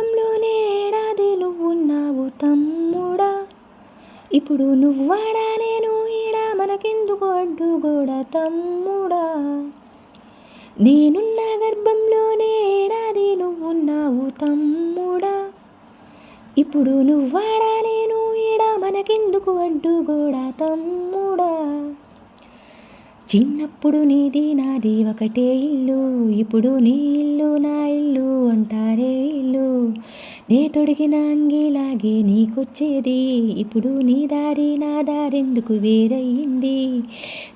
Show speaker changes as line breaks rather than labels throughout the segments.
గర్భంలోనే ఏడాది నువ్వున్నావు తమ్ముడా. ఇప్పుడు నువ్వాడా నేను ఈడా మనకెందుకు అడ్డుగోడ తమ్ముడా. నేనున్న గర్భంలోనే ఏడాది నువ్వున్నావు తమ్ముడా. ఇప్పుడు నువ్వాడా నేను ఈడా మనకెందుకు అడ్డుగోడ తమ్ముడా. చిన్నప్పుడు నీది నాది ఒకటే ఇల్లు ఇప్పుడు నీ ఇల్లు నా ఇల్లు అంటారే ఇల్లు. నే తొడిగిన అంగిలాగే నీకొచ్చేది ఇప్పుడు నీ దారి నా దారెందుకు వేరయ్యింది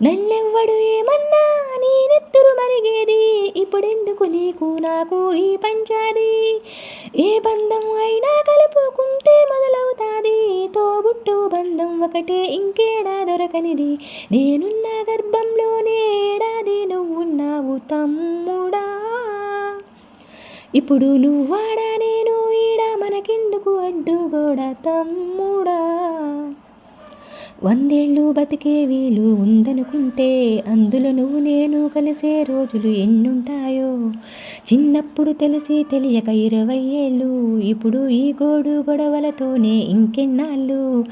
నన్నెవ్వడు ఏమన్నా నీ నెత్తురు మరిగేది ఇప్పుడెందుకు నీకు నాకు ఈ పంచాది? ఏ బంధం అయినా ఆనందం ఒకటే ఇంకేడా దొరకనిది? నేనున్న గర్భంలోనే ఏడాది నువ్వున్నావు తమ్ముడా. ఇప్పుడు నువ్వాడా నేను? ఈడా మనకెందుకు అడ్డుగోడా తమ్ముడా? వందేళ్ళు బతికే వీలు ఉందనుకుంటే అందులో నువ్వు నేను కలిసే రోజులు ఎన్నుంటాయో? చిన్నప్పుడు తెలిసి తెలియక ఇరవై ఏళ్ళు ఇప్పుడు ఈ గోడు గొడవలతోనే ఇంకెన్నాళ్ళు?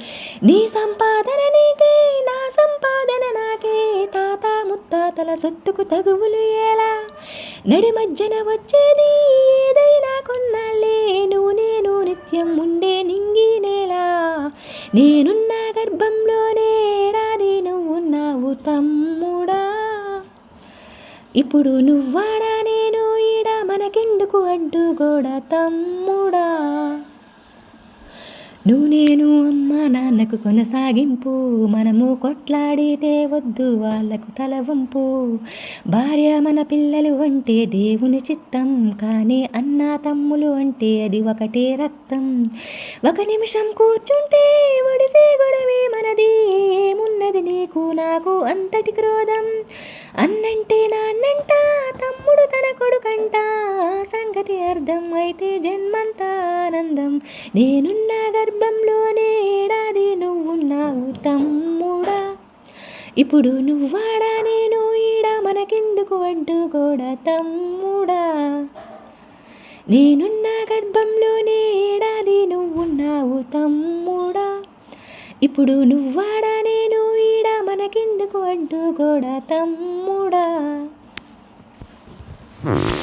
నీ సంపాదన నీకే నా సంపాదన నాకే తాత ముత్తాతల సొత్తుకు తగువులు ఎలా? నడి మధ్యన వచ్చేది ఏదైనా కొన్నాళ్ళే నువ్వు నేను నిత్యం ఉండే నింగి నేల. నేనున్న గర్భంలోనే రాది నువ్వున్నావు తమ్ముడా. ఇప్పుడు నువ్వాడా మనకెందుకు అడ్డుగోడ తమ్ముడా. నువ్వు నేను అమ్మ నాన్నకు కొనసాగింపు. మనము కొట్లాడితే వద్దు వాళ్ళకు తల వంపు భార్య మన పిల్లలు అంటే దేవుని చిత్తం. కానీ అన్న తమ్ములు అంటే అది ఒకటే రక్తం. ఒక నిమిషం కూర్చుంటే ఒడిసే గొడవే మనది. ఏమున్నది నీకు? నాకు అంతటి క్రోధం. అన్నంటే నాన్నంట తమ్ముడు తన కొడుకంటా. సంగతి అర్థం అయితే జన్మంతా ఆనందం. నేనున్న గర్భంలోనే ఏడాది నువ్వున్నావు తమ్ముడా. ఇప్పుడు నువ్వాడా నేను? ఈడా మనకెందుకు కూడా తమ్ముడా. నేనున్న గర్భంలోనే ఏడాది నువ్వున్నావు తమ్ముడా. ఇప్పుడు నువ్వాడా నేను? ఈడా మనకెందుకు కూడా తమ్ముడా. Hmm.